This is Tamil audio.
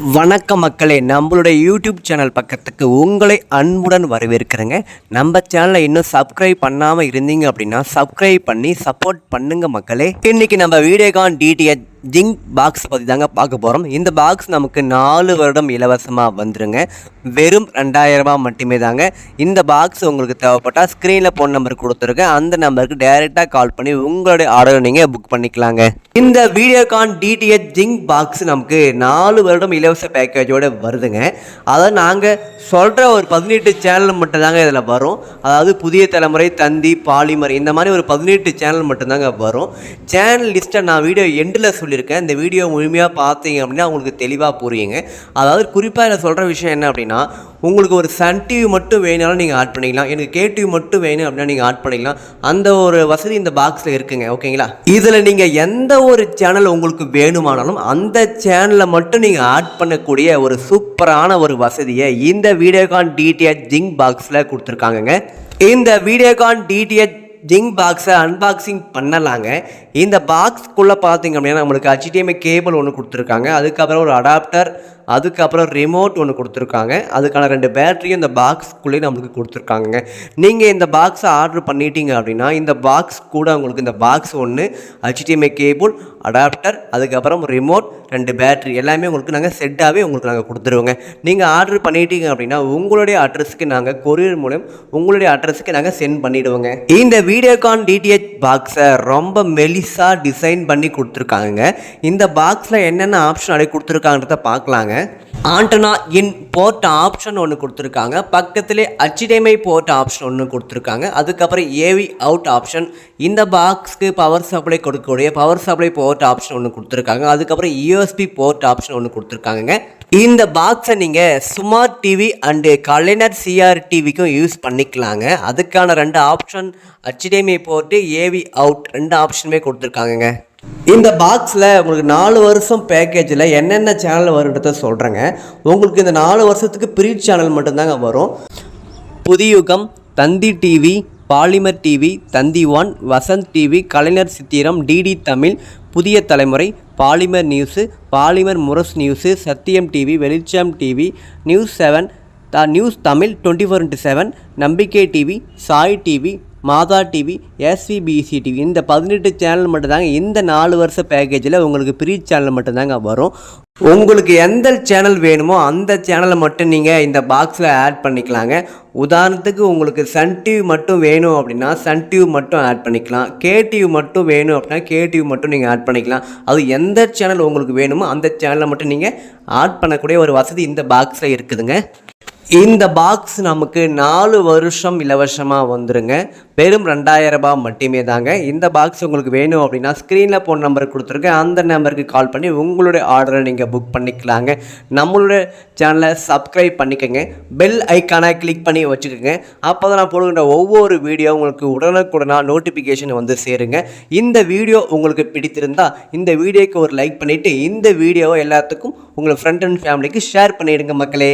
வணக்கம் மக்களே நம்மளுடைய யூடியூப் சேனல் பக்கத்துக்கு உங்களை அன்புடன் வரவேற்கிறேங்க. நம்ம சேனலை இன்னும் சப்ஸ்கிரைப் பண்ணாமல் இருந்தீங்க அப்படின்னா சப்ஸ்கிரைப் பண்ணி சப்போர்ட் பண்ணுங்க மக்களே. இன்னைக்கு நம்ம வீடியோகான் டிடிஎச் ஜிங்க் பாக்ஸ் பற்றி தாங்க பார்க்க போகிறோம் இந்த பாக்ஸ் நமக்கு நாலு வருடம் இலவசமாக வந்துருங்க. வெறும் ரெண்டாயிரரூபா மட்டுமே தாங்க. இந்த பாக்ஸ் உங்களுக்கு தேவைப்பட்டால் ஸ்க்ரீனில் ஃபோன் நம்பர் கொடுத்துருக்கேன் அந்த நம்பருக்கு டைரெக்டாக கால் பண்ணி உங்களுடைய ஆர்டரை நீங்கள் புக் பண்ணிக்கலாங்க. இந்த வீடியோகான் டிடிஎச் ஜிங்க் பாக்ஸ் நமக்கு நாலு வருடம் இலவச பேக்கேஜோடு வருதுங்க. அதை நாங்கள் சொல்கிற ஒரு பதினெட்டு சேனல் மட்டும்தாங்க இதில் வரும். அதாவது புதிய தலைமுறை தந்தி பாலிமர் இந்த மாதிரி ஒரு பதினெட்டு சேனல் மட்டும்தாங்க வரும். சேனல் லிஸ்ட்டை நான் வீடியோ எண்டில் சொல்லியிருக்கேன். இந்த வீடியோ முழுமையாக பார்த்தீங்க அப்படின்னா உங்களுக்கு தெளிவாக புரியுங்க. அதாவது குறிப்பாக இதில் சொல்கிற விஷயம் என்ன அப்படின்னா உங்களுக்கு ஒரு சன் டிவி மட்டும் வேணாலும் நீங்கள் ஆட் பண்ணிக்கலாம். எனக்கு கே டிவி மட்டும் வேணும் அப்படின்னா நீங்கள் ஆட் பண்ணிக்கலாம். அந்த ஒரு வசதி இந்த பாக்ஸில் இருக்குங்க ஓகேங்களா இதில் நீங்கள் எந்த ஒரு சேனல் உங்களுக்கு வேணுமானாலும் அந்த சேனலை மட்டும் நீங்கள் ஆட் பண்ணக்கூடிய ஒரு சூப்பரான ஒரு வசதியை இந்த வீடியோகான் டிடிஎச் ஜிங்க் பாக்ஸில் கொடுத்துருக்காங்கங்க. இந்த வீடியோகான் டிடிஎச் ஜிங்க் பாக்ஸை அன்பாக்சிங் பண்ணலாங்க. இந்த பாக்ஸ்க்குள்ளே பார்த்தீங்க அப்படின்னா நம்மளுக்கு HDMI கேபிள் ஒன்று கொடுத்துருக்காங்க. அதுக்கப்புறம் ஒரு அடாப்டர் அதுக்கப்புறம் ரிமோட் ஒன்று கொடுத்துருக்காங்க. அதுக்கான ரெண்டு பேட்டரியும் இந்த பாக்ஸ்க்குள்ளேயே நம்மளுக்கு கொடுத்துருக்காங்க நீங்கள் இந்த பாக்ஸை ஆர்டர் பண்ணிட்டீங்க அப்படின்னா இந்த பாக்ஸ் கூட உங்களுக்கு இந்த பாக்ஸ் ஒன்று HDMI கேபிள் அடாப்டர் அதுக்கப்புறம் ரிமோட் ரெண்டு பேட்டரி எல்லாமே உங்களுக்கு நாங்கள் செட்டாகவே உங்களுக்கு நாங்கள் கொடுத்துருவோங்க. நீங்கள் ஆர்டர் பண்ணிட்டீங்க அப்படின்னா உங்களுடைய அட்ரஸுக்கு நாங்கள் கொரியர் மூலம் உங்களுடைய அட்ரஸுக்கு நாங்கள் சென்ட் பண்ணிவிடுவோங்க இந்த வீடியோகான் டிடிஹெச் பாக்ஸை ரொம்ப மெலிசாக டிசைன் பண்ணி கொடுத்துருக்காங்க இந்த பாக்ஸில் என்னென்ன ஆப்ஷன் அப்படியே கொடுத்துருக்காங்கன்றத பார்க்கலாங்க. ஆண்டனா இன் போர்ட் ஆப்ஷன் ஒன்று கொடுத்துருக்காங்க. பக்கத்திலே அச்சிடைமை போர்ட் ஆப்ஷன் ஒன்று கொடுத்துருக்காங்க. அதுக்கப்புறம் ஏவி அவுட் ஆப்ஷன் இந்த பாக்ஸ்க்கு பவர் சப்ளை கொடுக்கக்கூடிய பவர் சப்ளை போர்ட் ஆப்ஷன் ஒன்று கொடுத்துருக்காங்க. அதுக்கப்புறம் யூஎஸ்பி போர்ட் ஆப்ஷன் ஒன்று கொடுத்துருக்காங்க இந்த பாக்ஸை நீங்கள் ஸ்மார்ட் டிவி அண்டு கலைஞர் சிஆர் டிவிக்கும் யூஸ் பண்ணிக்கலாங்க. அதுக்கான ரெண்டு option HDMI port AV out ரெண்டு ஆப்ஷனுமே கொடுத்துருக்காங்கங்க. இந்த பாக்ஸில் உங்களுக்கு நாலு வருஷம் பேக்கேஜில் என்னென்ன சேனல் வருன்றத சொல்கிறேங்க உங்களுக்கு இந்த நாலு வருஷத்துக்கு ப்ரீ சேனல் மட்டும்தாங்க வரும். Puthuyugam Thanthi TV Polimer TV Thanthi one Vasanth TV Kalaignar Chithiram DD Tamil Puthiya Thalaimurai Polimer news Polimer Murasu news Sathiyam TV Velicham TV news seven the news Tamil twenty four into seven Nambikkai TV Sai TV Madha TV SVBC TV இந்த பதினெட்டு சேனல் மட்டும்தாங்க. இந்த நாலு வருஷ பேக்கேஜில் உங்களுக்கு ப்ரீ சேனல் மட்டும்தாங்க வரும். உங்களுக்கு எந்த சேனல் வேணுமோ அந்த சேனலை மட்டும் நீங்கள் இந்த பாக்ஸில் ஆட் பண்ணிக்கலாங்க. உதாரணத்துக்கு உங்களுக்கு சன் டிவி மட்டும் வேணும் அப்படின்னா சன் டிவி மட்டும் ஆட் பண்ணிக்கலாம். கே டிவி மட்டும் வேணும் அப்படின்னா கே டிவி மட்டும் நீங்கள் ஆட் பண்ணிக்கலாம். அது எந்த சேனல் உங்களுக்கு வேணுமோ அந்த சேனலை மட்டும் நீங்கள் ஆட் பண்ணக்கூடிய ஒரு வசதி இந்த பாக்ஸில் இருக்குதுங்க. இந்த பாக்ஸ் நமக்கு நாலு வருஷம் இலவசமாக வந்துருங்க. வெறும் ரெண்டாயிரம் ரூபாய் மட்டுமே தாங்க. இந்த பாக்ஸ் உங்களுக்கு வேணும் அப்படின்னா ஸ்க்ரீனில் ஃபோன் நம்பர் கொடுத்துருக்கேன் அந்த நம்பருக்கு கால் பண்ணி உங்களுடைய ஆர்டரை நீங்கள் புக் பண்ணிக்கலாங்க. நம்மளுடைய சேனலை சப்ஸ்கிரைப் பண்ணிக்கோங்க. பெல் ஐக்கானை கிளிக் பண்ணி வச்சுக்கோங்க. அப்போ தான் நான் போடுகின்ற ஒவ்வொரு வீடியோ உங்களுக்கு உடனுக்குடனாக நோட்டிஃபிகேஷன் வந்து சேருங்க. இந்த வீடியோ உங்களுக்கு பிடித்திருந்தா இந்த வீடியோக்கு ஒரு லைக் பண்ணிவிட்டு இந்த வீடியோவை எல்லாத்துக்கும் உங்கள் ஃப்ரெண்ட் அண்ட் ஃபேமிலிக்கு ஷேர் பண்ணிவிடுங்க மக்களே.